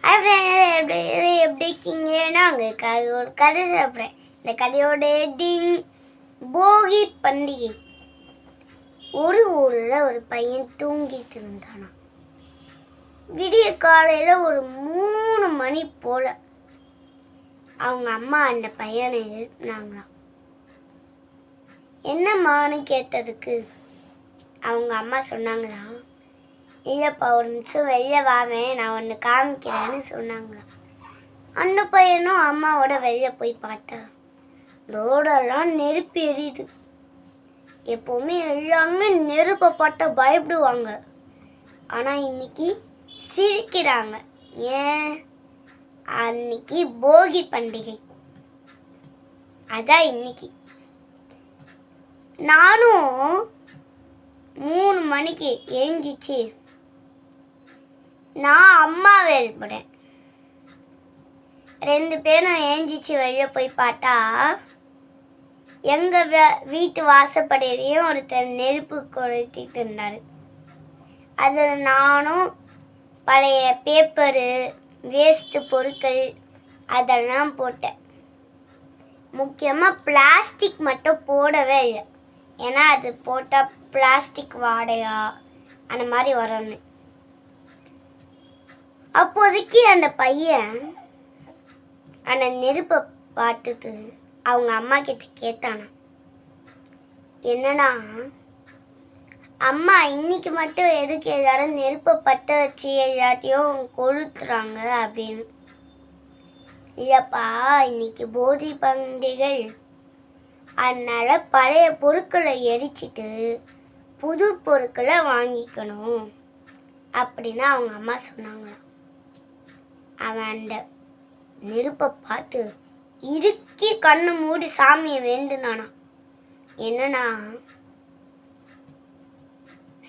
அப்புறம் எப்படி எப்படி இருக்கீங்கன்னா அங்கே ஒரு கதை சாப்பிட்றேன். இந்த கதையோட டிங் போகி பண்டிகை. ஒரு ஊரில் ஒரு பையன் தூங்கிட்டு இருந்தானா. விடிய காலையில் ஒரு மூணு மணி போல் அவங்க அம்மா அந்த பையனை எழுப்பினாங்களாம். என்னம்மான்னு கேட்டதுக்கு அவங்க அம்மா சொன்னாங்களாம் இல்லைப்பா ஒரு நிமிஷம் வெளில வாமே நான் ஒன்று காமிக்கிறேன்னு சொன்னாங்களாம் அண்ணன் பையனும் அம்மாவோட வெளில போய் பார்த்தா ரோடெல்லாம் நெருப்பு எரியுது. எப்போவுமே எல்லாமே நெருப்பை பார்த்தா பயப்படுவாங்க. ஆனால் இன்னைக்கு சிரிக்கிறாங்க. ஏன்? அன்னைக்கு போகி பண்டிகை. அதான் இன்னைக்கு. நானும் மூணு மணிக்கு எழுந்திச்சு நான் அம்மா எழுப்புறேன். ரெண்டு பேரும் ஏஞ்சிச்சு வெளில போய் பார்த்தா எங்கள் வீட்டு வாசப்படையிலையும் ஒருத்தர் நெருப்பு கொளுத்திட்டு இருந்தார். அதில் நானும் பழைய பேப்பரு வேஸ்ட்டு பொருட்கள் அதெல்லாம் போட்டேன். முக்கியமாக பிளாஸ்டிக் மட்டும் போடவே இல்லை. ஏன்னா அது போட்டால் பிளாஸ்டிக் வாடையா? அந்த மாதிரி வரணும். அப்போதைக்கு அந்த பையன் அந்த நெருப்பை பார்த்துட்டு அவங்க அம்மா கிட்ட கேட்டானா. என்னன்னா அம்மா இன்னைக்கு மட்டும் எதுக்கு எல்லாரும் நெருப்பை பற்ற வச்சு எல்லாத்தையும் கொளுத்துறாங்க அப்படின்னு. இல்லைப்பா இன்னைக்கு போதி பண்டிகை அதனால பழைய பொருட்களை எரிச்சிட்டு புது பொருட்களை வாங்கிக்கணும் அப்படின்னு அவங்க அம்மா சொன்னாங்களாம். அவன் அந்த நெருப்பை பார்த்து இறுக்கி கண்ணு மூடி சாமியை வேண்டுனானா. என்னன்னா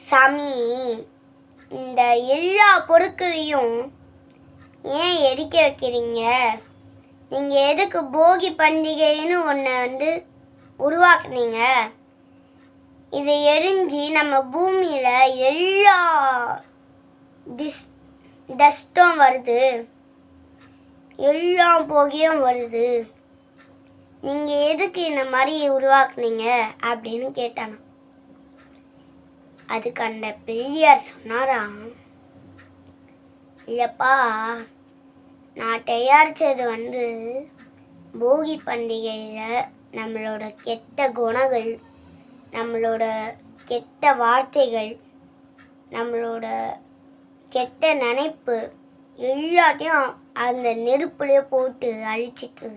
சாமி இந்த எல்லா பொருட்களையும் ஏன் எரிக்க வைக்கிறீங்க? நீங்கள் எதுக்கு போகி பண்டிகைன்னு ஒன்று வந்து உருவாக்குனீங்க? இதை எரிஞ்சு நம்ம பூமியில் எல்லா டிஸ் டஸ்ட்டும் வருது. எல்லாம் புகையும் வருது. நீங்கள் எதுக்கு இந்த மாதிரி உருவாக்குனீங்க? அப்படின்னு கேட்டானா. அதுக்கு அந்த பிள்ளையார் சொன்னாராம் இல்லைப்பா நான் தயாரித்தது வந்து போகி பண்டிகையில் நம்மளோட கெட்ட குணங்கள் நம்மளோட கெட்ட வார்த்தைகள் நம்மளோட கெட்ட நினைப்பு எல்லாத்தையும் அந்த நெருப்புலேயே போட்டு அழிச்சிட்டு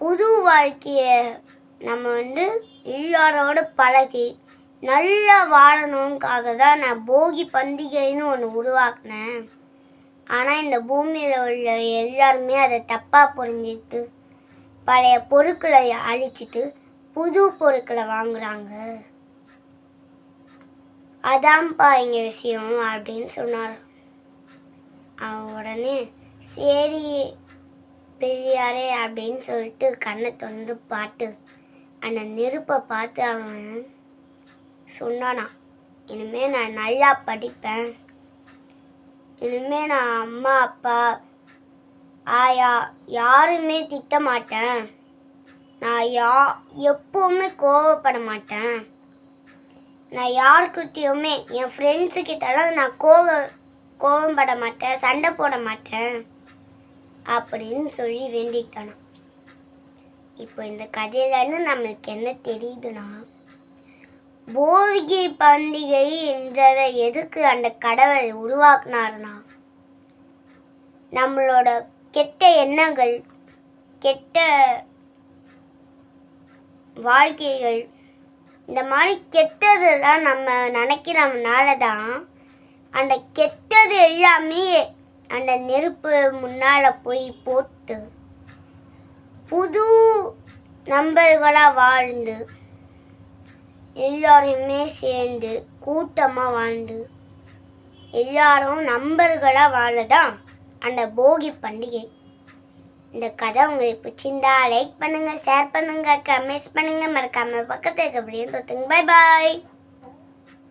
புது வாழ்க்கையை நம்ம வந்து எல்லாரோட பழகி நல்லா வாழணுங்காக தான் நான் போகி பண்டிகைன்னு ஒன்று உருவாக்குனேன். ஆனால் இந்த பூமியில் உள்ள எல்லாருமே அதை தப்பாக புரிஞ்சிட்டு பழைய பொருட்களை அழிச்சிட்டு புது பொருட்களை வாங்குறாங்க. அதான்ப்பா இங்கே விஷயம் அப்படின்னு சொன்னார். உடனே சரி பிள்ளையாரே அப்படின்னு சொல்லிட்டு கண்ணை திறந்து பார்த்து அந்த நெருப்பை பார்த்து அவன் சொன்னானா இனிமே நான் நல்லா படிப்பேன். இனிமே நான் அம்மா அப்பா ஆயா யாருமே திட்ட மாட்டேன். நான் யா எப்பவுமே கோவப்பட மாட்டேன். நான் யாருக்கிட்டேயுமே என் ஃப்ரெண்ட்ஸு நான் கோவ கோவப்பட மாட்டேன் சண்டை போட மாட்டேன் அப்படின்னு சொல்லி வேண்டிக்கணும் இப்போ இந்த கதையிலேருந்து நம்மளுக்கு என்ன தெரியுதுன்னா போகி பண்டிகை என்றதை எதுக்கு அந்த கடவுள் உருவாக்குனாருன்னா நம்மளோட கெட்ட எண்ணங்கள் கெட்ட வாழ்க்கைகள் இந்த மாதிரி கெட்டதெல்லாம் நம்ம நினைக்கிறனால தான் அந்த கெட்டது எல்லாமே அந்த நெருப்பு முன்னால் போய் போட்டு புது நண்பர்களாக வாழ்ந்து எல்லோருமே சேர்ந்து கூட்டமாக வாழ்ந்து எல்லாரும் நண்பர்களாக வாழதான் அந்த போகி பண்டிகை. இந்த கதை உங்களுக்கு பிடிச்சிருந்தா லைக் பண்ணுங்கள் ஷேர் பண்ணுங்கள் கமெண்ட்ஸ் பண்ணுங்கள் மறக்காமல் பக்கத்தில் இருக்க அப்படியே தொத்துங்க பாய்